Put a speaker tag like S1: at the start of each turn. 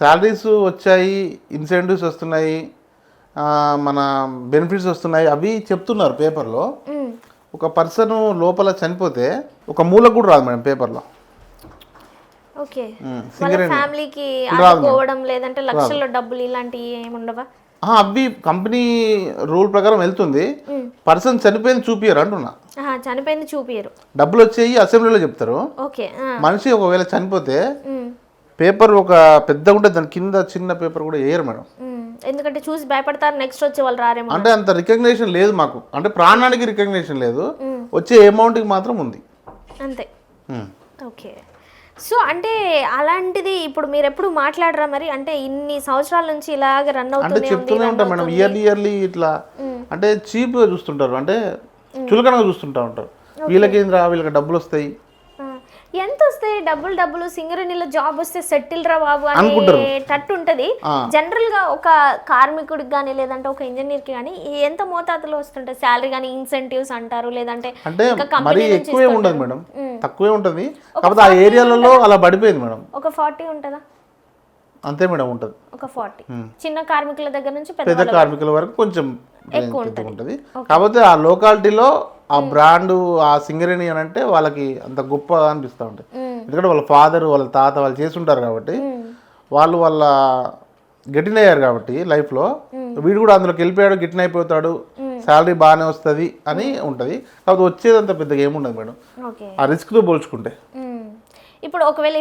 S1: Salaries వచ్చాయి incentives వస్తున్నాయి మన బెనిఫిట్స్ వస్తున్నాయి అవి చెప్తున్నారు పేపర్లో. ఒక పర్సన్ లోపల చనిపోతే ఒక మూలకు కూడా రాదు మేడం పేపర్లో.
S2: ఓకే. ఫ్యామిలీకి ఆడుకోవడం లేదంటే లక్షల్లో డబ్బులు ఇలాంటివి ఏమి ఉండవా?
S1: ఆ, అవి కంపెనీ రూల్ ప్రకారం వెళ్తుంది. పర్సన్ చనిపోయింది చూపియరు అంటున్నా.
S2: చనిపోయింది చూపియరు.
S1: డబ్బులు వచ్చేయి అసెంబ్లీలో చెప్తారు. మనిషి ఒకవేళ చనిపోతే. పేపర్ ఒక పెద్దగా ఉంటే దాని కింద చిన్న పేపర్ కూడా వేయరు మేడం.
S2: ఎందుకంటే చూసి భయపడతారు నెక్స్ట్ వచ్చే వాళ్ళు రారేమో
S1: అంటే అంత రికగ్నేషన్ లేదు మాకు. అంటే ప్రాణానికి రికగ్నేషన్ లేదు. వచ్చే అమౌంట్కి మాత్రం ఉంది.
S2: అంతే. ఓకే. సో అంటే అలాంటిది ఇప్పుడు మీరు ఎప్పుడు మాట్లాడరా మరి? అంటే ఇన్ని సంవత్సరాల నుంచి ఇలాగ రన్
S1: అంటే చెప్తూనే ఉంటాం మేడం. ఇయర్లీ ఇయర్లీ ఇట్లా. అంటే చీప్గా చూస్తుంటారు. అంటే చులకనగా చూస్తుంటా ఉంటారు. వీళ్ళకేంద్రా? వీళ్ళకి డబ్బులు వస్తాయి.
S2: ఎంత వస్తాయి డబ్బులు డబ్బులు సింగరేణిలో జాబ్ వస్తే సెటిల్ రా బాబు. అనేటట్టు ఉంటది. జనరల్గా ఒక కార్మికుడికి కానీ లేదంటే ఒక ఇంజనీర్కి కానీ ఎంత మోతాదులో వస్తుంటాయి శాలరీ కానీ ఇన్సెంటివ్స్ అంటారు లేదంటే
S1: అంటే
S2: ఇంకా
S1: మరీ ఎక్కువే ఉండదు. మేడం. తక్కువే ఉంటుంది. కాకపోతే ఆ ఏరియాలలో అలా పడిపోయింది మేడం.
S2: ఒక ఫార్టీ ఉంటుందా?
S1: అంతే మేడం ఉంటుంది.
S2: ఒక ఫార్టీ చిన్న కార్మికుల దగ్గర నుంచి పెద్ద
S1: కార్మికుల వరకు కొంచెం ఉంటుంది. కాకపోతే ఆ లోకాలిటీలో ఆ బ్రాండ్ ఆ సింగరేణి అని అంటే వాళ్ళకి అంత గొప్ప అనిపిస్తూ ఉంటుంది. ఎందుకంటే వాళ్ళ ఫాదర్ వాళ్ళ తాత వాళ్ళు చేస్తుంటారు కాబట్టి వాళ్ళు వాళ్ళ గెటిన్ అయ్యారు కాబట్టి లైఫ్లో వీడు కూడా అందులోకి వెళ్ళిపోయాడు గిట్టిన అయిపోతాడు శాలరీ బాగానే వస్తుంది అని ఉంటుంది. కాకపోతే వచ్చేదంత పెద్దగా ఏముండదు మేడం. ఆ రిస్క్తో పోల్చుకుంటే.
S2: ఇప్పుడు ఒకవేళ